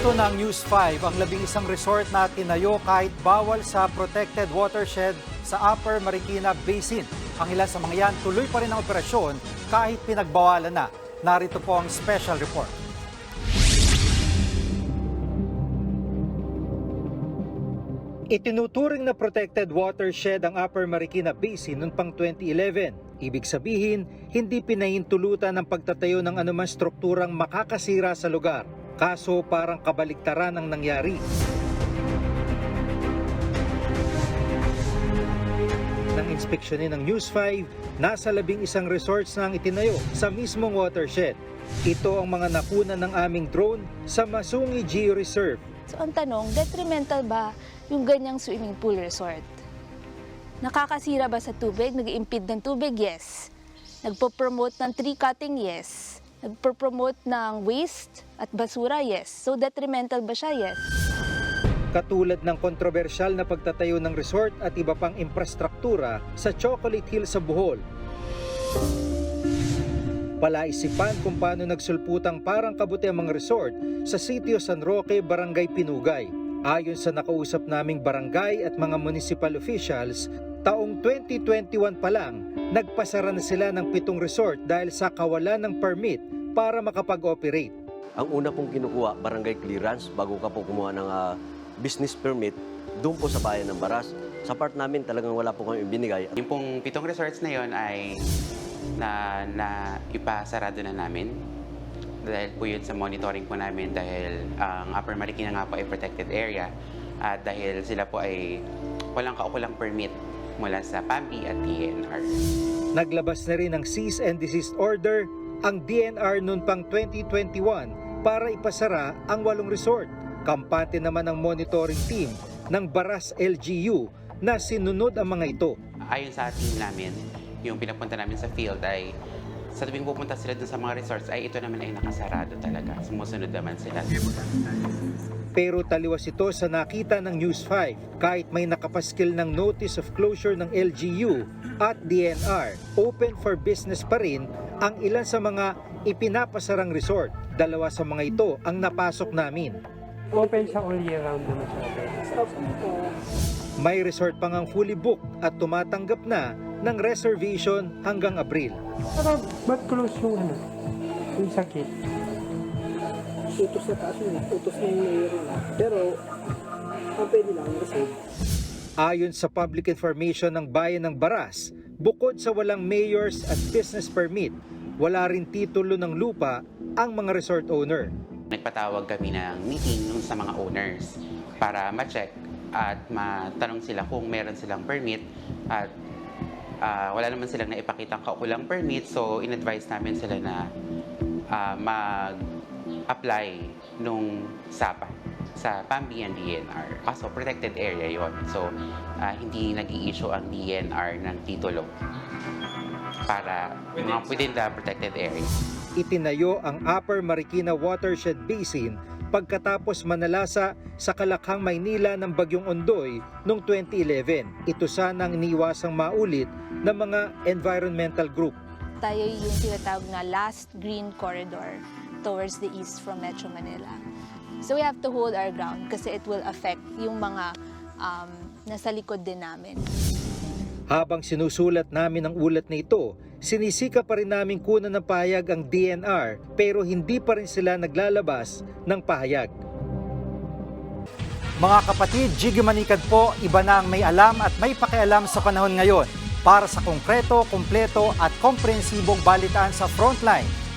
Ginusto ng News 5 ang labing isang resort na tinayo kahit bawal sa protected watershed sa Upper Marikina Basin. Ang ilan sa mga yan tuloy pa rin ang operasyon kahit pinagbawalan na. Narito po ang special report. Itinuturing na protected watershed ang Upper Marikina Basin noong pang 2011. Ibig sabihin, hindi pinahintulutan ang pagtatayo ng anumang strukturang makakasira sa lugar. Kaso parang kabaliktaran ang nangyari. Nang inspeksyonin ng News 5, nasa labing isang resorts na ang itinayo sa mismong watershed. Ito ang mga nakuna ng aming drone sa Masungi Geo Reserve. So ang tanong, detrimental ba yung ganyang swimming pool resort? Nakakasira ba sa tubig? Nag-impede ng tubig? Yes. Nagpo-promote ng tree cutting? Yes. Nagpo-promote ng waste at basura? Yes. So detrimental ba siya? Yes. Katulad ng kontrobersyal na pagtatayo ng resort at iba pang infrastruktura sa Chocolate Hill sa Bohol. Palaisipan kung paano nagsulputang parang kabuti ang mga resort sa sitio San Roque, Barangay Pinugay. Ayon sa nakausap naming barangay at mga municipal officials, taong 2021 pa lang, nagpasara na sila ng pitong resort dahil sa kawalan ng permit para makapag-operate. Ang una pong kinukuha, barangay clearance, bago ka po kumuha ng ah, business permit, doon po sa bayan ng Baras. Sa part namin, talagang wala po kami binigay. Yung pong pitong resorts na yon ay na, na ipasarado na namin. Dahil po yun sa monitoring po namin dahil ang Upper Marikina nga po ay protected area at dahil sila po ay walang kaukulang permit mula sa PAMPI at DNR. Naglabas na rin ng cease and desist order ang DNR noon pang 2021 para ipasara ang walong resort. Kampante naman ang monitoring team ng Baras LGU na sinunod ang mga ito. Ayon sa team namin, yung pinapunta namin sa field ay sa tuwing pupunta sila dun sa mga resorts ay ito naman ay nakasarado talaga. Sumusunod naman sila. Pero taliwas ito sa nakita ng News 5 kahit may nakapaskil ng notice of closure ng LGU at DNR. Open for business pa rin ang ilan sa mga ipinapasarang resort. Dalawa sa mga ito ang napasok namin. Open siya all year round naman siya. May resort pang ang fully booked at tumatanggap na ng reservation hanggang Abril. Pero ba't close yung ano? Yung sakit? Utos sa taas yun, utos ng mayor yun. Pero, ang pwede lang, receive. Ayon sa public information ng bayan ng Baras, bukod sa walang mayors at business permit, wala rin titulo ng lupa ang mga resort owner. Nagpatawag kami ng meeting nung sa mga owners para ma-check at matanong sila kung meron silang permit at ah, wala naman silang naipakitang kaukulang permit so in-advise namin sila na ah, mag-apply nung SAPA sa PAMBI and DNR. Kaso protected area yon So ah, hindi nag issue ang DNR ng titulo para mga within the protected area. Itinayo ang Upper Marikina Watershed Basin pagkatapos manalasa sa Kalakhang, Maynila ng Bagyong Ondoy noong 2011. Ito sanang iniwasang maulit ng mga environmental group. Tayo yung tinatawag na last green corridor towards the east from Metro Manila. So we have to hold our ground kasi it will affect yung mga um, nasa likod din namin. Habang sinusulat namin ang ulat na ito, sinisika pa rin namin kunan ng pahayag ang DNR pero hindi pa rin sila naglalabas ng pahayag. Mga kapatid, Jiggy Manikad po, iba na ang may alam at may pakialam sa panahon ngayon. Para sa konkreto, kumpleto at komprehensibong balitaan sa Frontline,